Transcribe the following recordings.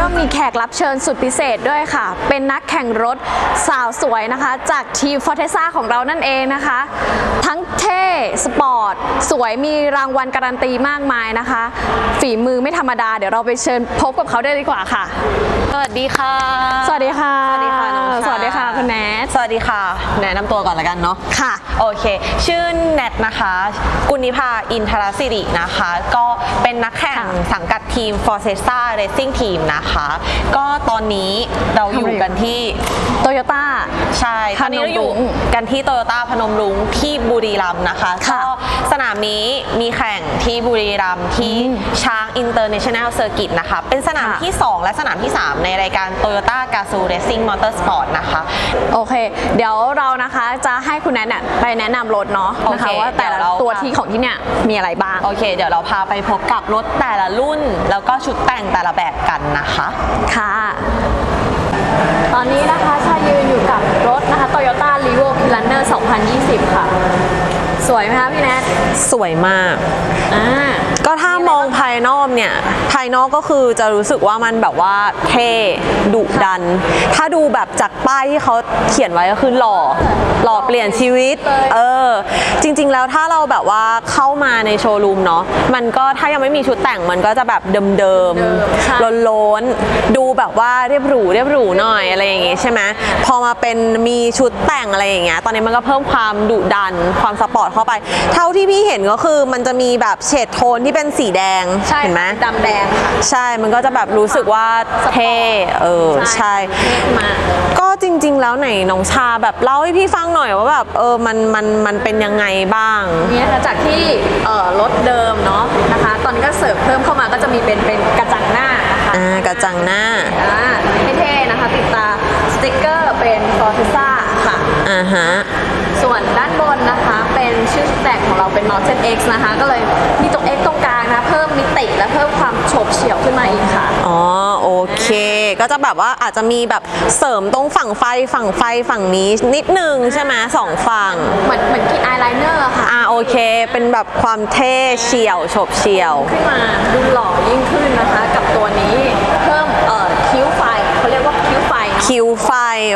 ก็มีแขกรับเชิญสุดพิเศษด้วยค่ะ เป็นนักแข่งรถสาวสวยนะคะ จากทีมฟอร์เทซ่าของเรานั่นเองนะคะ ทั้งเท่สปอร์ต สวยมีรางวัลการันตีมากมายนะคะ ฝีมือไม่ธรรมดา เดี๋ยวเราไปเชิญพบกับเขาได้ดีกว่าค่ะ สวัสดีค่ะ สวัสดีค่ะ สวัสดีค่ะน้องชาสวัสดีค่ะคุณแนทสวัสดีค่ะ แนะนำตัวก่อนละกันเนาะ ค่ะ โอเค ชื่อแนทนะคะ กุณิภา อินทรศิรินะคะ ก็เป็นนักแข่งค่ะสังกัดทีม f o r c e s a Racing Team นะคะ ก็ตอนนี้เราอยู่กันที่โตโยต้า ใช่ ตอนนี้เราอยู่พนมรุ้งกันที่โตโยต้าพนมรุ้งที่บุรีรัมย์นะคะค่ะก็สนามนี้มีแข่งที่บุรีรัมย์ที่อืมช้างอินเตอร์เนชั่นแนลเซอร์กิตนะคะ เป็นสนามค่ะที่ 2 และสนามที่ 3 ในรายการ Toyota g a z o o Racing Motorsport นะคะ โอเค เดี๋ยวเรานะคะจะให้คุณแนทน่ะไปแนะนำรถเนาะโอนะเคคะว่าแต่ละเดี๋ยวเราตัวที่ของที่เนี่ยมีอะไรบ้าง โอเค เดี๋ยวเราพาไปพบกับรถแต่ละรุ่น แล้วก็ชุดแต่งแต่ละแบบกันนะคะ ค่ะ ตอนนี้นะคะชายืนอยู่กับรถนะคะ Toyota r e v o p l a n n e r 2020 ค่ะ สวยไหมคะพี่แนทสวยมาก อ่า ก็ถ้ามองภายนอกเนี่ย ภายนอกก็คือจะรู้สึกว่ามันแบบว่าเท่ดุดัน ถ้าดูแบบจากป้ายที่เขาเขียนไว้ก็คือหล่อ หล่อเปลี่ยนชีวิต เออ จริง ๆ แล้วถ้าเราแบบว่าเข้ามาในโชว์รูมเนาะ มันก็ถ้ายังไม่มีชุดแต่งมันก็จะแบบเดิมเดิมใช่ๆโล้นๆดูแบบว่าเรียบหรูเรียบหรูหน่อยอะไรอย่างงี้ใช่ไหมพอมาเป็นมีชุดแต่งอะไรอย่างเงี้ย ตอนนี้มันก็เพิ่มความดุดันความสปอร์ตเข้าไป เท่าที่พี่เห็นก็คือมันจะมีแบบเฉดโทนที่เป็นสีแดงใช่เห็นไหมดำแดงค่ะใช่มันก็จะแบบรู้สึกว่าเท่เออใช่เท่มากก็จริง ๆ แล้วไหนน้องชาแบบเล่าให้พี่ฟังหน่อยว่าแบบเออมันมันมันเป็นยังไงบ้างนี่นะคะจากที่เอ่อรถเดิมเนาะนะคะ ตอนนี้ก็เสริมเพิ่มเข้ามาก็จะมีเป็นเป็นกระจังหน้านะคะอ่ากระจังหน้าอ่าเท่ๆนะคะติดตาสติกเกอร์เป็น f o r t e s a ค่ะอ่าฮะส่วนด้านบน นะคะเป็นชื่อแต่งของเราเป็น Mountain X นะคะ ก็เลยมีตัว X ตรงกลางนะ เพิ่มมิติและเพิ่มความโฉบเฉี่ยวขึ้นมาอีกค่ะ อ๋อโอเค ก็จะแบบว่าอาจจะมีแบบเสริมตรงฝั่งไฟฝั่งไฟฝั่งนี้นิดนึงใช่ไหมสองฝั่ง เหมือนเหมือนกีอายไลเนอร์ค่ะ อ่าโอเค เป็นแบบความเท่เฉียวโฉบเฉียว ขึ้นมาดูหล่อยิ่งขึ้นนะคะกับตัวนี้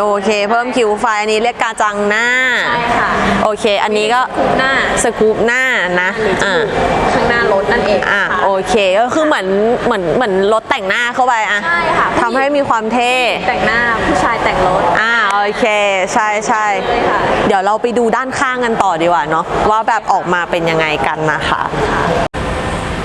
โอเค เพิ่มคิวไฟอันนี้เรียกกาจังหน้าใช่ค่ะ โอเค อันนี้ก็คูปหน้า สกูปหน้านะหรือจอ่ามูกข้างหน้ารถนั่นเองอะค่ะโอเคก็คือเหมือนเหมือนเหมือนรถแต่งหน้าเข้าไปอะใช่ค่ะทำให้มีความเท่แต่งหน้าผู้ชายแต่งรถอ่าโอเค ใช่ใช่ใช่ค่ะเดี๋ยวเราไปดูด้านข้างกันต่อดีกว่าเนาะว่าแบบออกมาเป็นยังไงกันนะคะ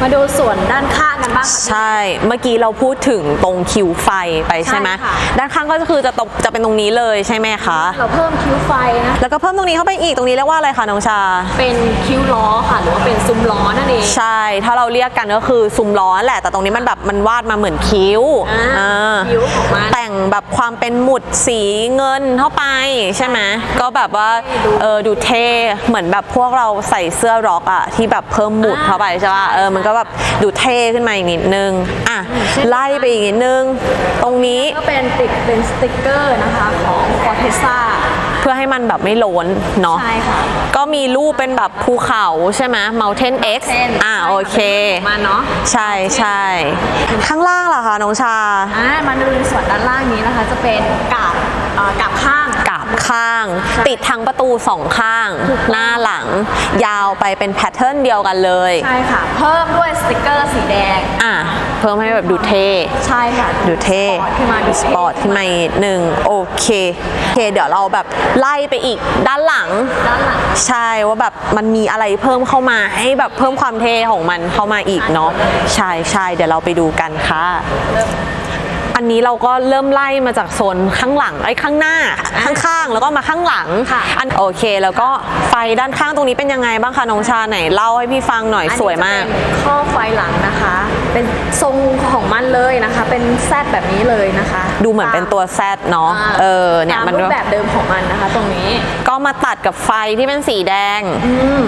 มาดูส่วนด้านข้างกันบ้างค่ะ ใช่เมื่อกี้เราพูดถึงตรงคิวไฟไปใช่ไหมใช่ค่ะ ด้านข้างก็คือจะตกจะเป็นตรงนี้เลยใช่ไหมคะ เราเพิ่มคิ้วไฟนะ แล้วก็เพิ่มตรงนี้เข้าไปอีกตรงนี้เรียกว่าอะไรคะน้องชา เป็นคิ้วล้อค่ะ หรือว่าเป็นซุ้มล้อนั่นเอง ใช่ ถ้าเราเรียกกันก็คือซุ้มล้อแหละ แต่ตรงนี้มันแบบมันวาดมาเหมือนคิ้วอ่าเออคิ้วของมัน แต่งแบบความเป็นหมุดสีเงินเข้าไปใช่ไหมก็แบบว่าเออดูเท่เหมือนแบบพวกเราใส่เสื้อร็อกอะที่แบบเพิ่มหมุดเข้าไปใช่ป่ะเออมันก็แบบดูเท่ขึ้นมาอีกนิดนึง อะ ไล่ไปอีกนิดนึง ตรงนี้ก็เป็นติดเป็นสติกเกอร์นะคะของ f o r t e s a เพื่อให้มันแบบไม่โล้นเนาะใช่ค่ะ ก็มีรูปเป็นแบบภูเขาใช่ไหม Mountain X อะโอเค มาเนาะใช่ใช่ข้างล่างล่ะคะน้องชา อ่ามาดูในส่วนด้านล่างนี้นะคะ จะเป็นกาบเอ่อกาบข้าง กาบข้าง ติดทั้งประตูสองข้าง หน้าหลัง ยาวไปเป็นแพทเทิร์นเดียวกันเลย ใช่ค่ะ เพิ่มด้วยสติกเกอร์สีแดง อะ เพิ่มให้แบบดูเท่ใช่ค่ะ ดูเท่สปอร์ตขึ้นมาดูสปอร์ตขึ้นมาอีกนิดนึงโอเคโอเค เดี๋ยวเราแบบไล่ไปอีกด้านหลัง ด้านหลัง ใช่ว่าแบบมันมีอะไรเพิ่มเข้ามาให้แบบเพิ่มความเท่ของมันเข้ามาอีกเนาะใช่ใช่เดี๋ยวเราไปดูกันค่ะ อันนี้เราก็เริ่มไล่มาจากโซนข้างหลังไอ้ยข้างหน้าข้างๆแล้วก็มาข้างหลังค่ะอันโอเค แล้วก็ไฟด้านข้างตรงนี้เป็นยังไงบ้างคะน้องชาไหนเล่าให้พี่ฟังหน่อยอันนี้สวยมากจะเป็นข้อไฟหลังนะคะ เป็นทรงของมันเลยนะคะ เป็นแซดแบบนี้เลยนะคะ ดูเหมือนเป็นตัวแซดเนาะาเออเนี่ยตามมันรูก็ปแบบเดิมของมันนะคะ ตรงนี้ก็มาตัดกับไฟที่เป็นสีแดง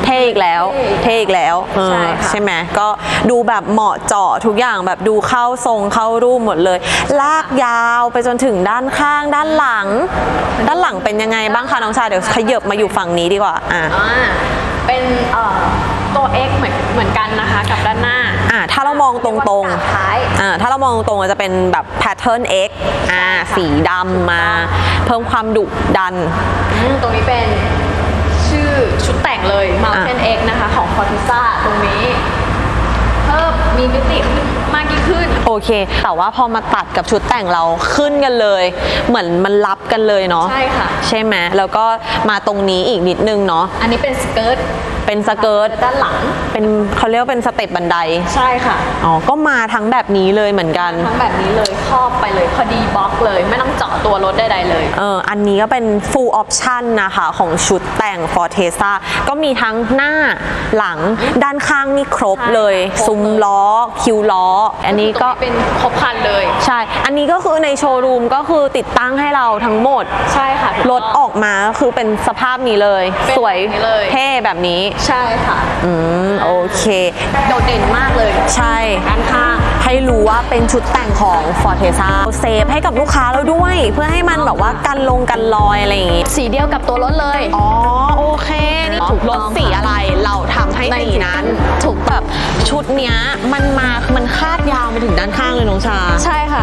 เท่อีกแล้วเท่เท่อีกแล้วเออใช่ค่ะใช่ไหมก็ดูแบบเหมาะเจาะทุกอย่างแบบดูเข้าทรงเข้ารูปหมดเลยลากยาวไปจนถึงด้านข้างด้านหลัง ด้านหลังเป็นยังไงบ้างคะน้องชาเดี๋ยวขยับมาอยู่ฝั่งนี้ดีกว่าอะอ่าเป็นเอ่อตัว X เหมือนเหมือนกันนะคะกับด้านหน้าอะอ่าถ้าเรามองตรงเรียกว่าๆกาบท้ายอ่าถ้าเรามองตรงๆจะเป็นแบบแพทเทิร์น X อ่าใช่ค่ะสีดำมา เพิ่มความดุดันอืมตรงนี้เป็นชื่อชุดแต่งเลย Mountain X นะคะของ Forteza ตรงนี้ เพิ่มมีมิติมากยิ่ง ขึ้น โอเค แต่ว่าพอมาตัดกับชุดแต่งเราขึ้นกันเลย เหมือนมันรับกันเลยเนาะใช่ค่ะ ใช่ไหมแล้วก็มาตรงนี้อีกนิดนึงเนาะอันนี้เป็นสเกิร์ต เป็นสเกิร์ตด้านหลัง เป็นเขาเรียกว่าเป็นสเต็ปบันได ใช่ค่ะ อ๋อ ก็มาทั้งแบบนี้เลยเหมือนกัน ทั้งแบบนี้เลยครอบไปเลยพอดีบล็อกเลย ไม่ต้องเจาะตัวรถใดๆเลย เออ อันนี้ก็เป็น full option นะคะ ของชุดแต่ง Forteza ก็มีทั้งหน้าหลังด้านข้างนี่ครบเลยใช่ค่ะครบเลยซุ้มล้อ คิวล้อ อันนี้ก็ตรงเป็นครบครันเลย ใช่ อันนี้ก็คือในโชว์รูมก็คือติดตั้งให้เราทั้งหมด ใช่ค่ะ รถออกมาก็คือเป็นสภาพนี้เลยเป็นสวยแบบนี้เลยเท่แบบนี้ใช่ค่ะอืมโอเค โดดเด่นมากเลยใช่ ด้านข้าง ให้รู้ว่าเป็นชุดแต่งของ Forteza เซฟให้กับลูกค้าเราด้วย เพื่อให้มันแบบว่ากันลงกันรอยอะไรอย่างงี้ สีเดียวกับตัวรถเลย อ๋อ โอเค นี่ถูกรต้ถองสีอะไรเราทำให้ในสีนั้น ถูกแบบชุดเนี้ยมันมา มันคาดยาวมาถึงด้านข้างเลยน้องชา ใช่ค่ะ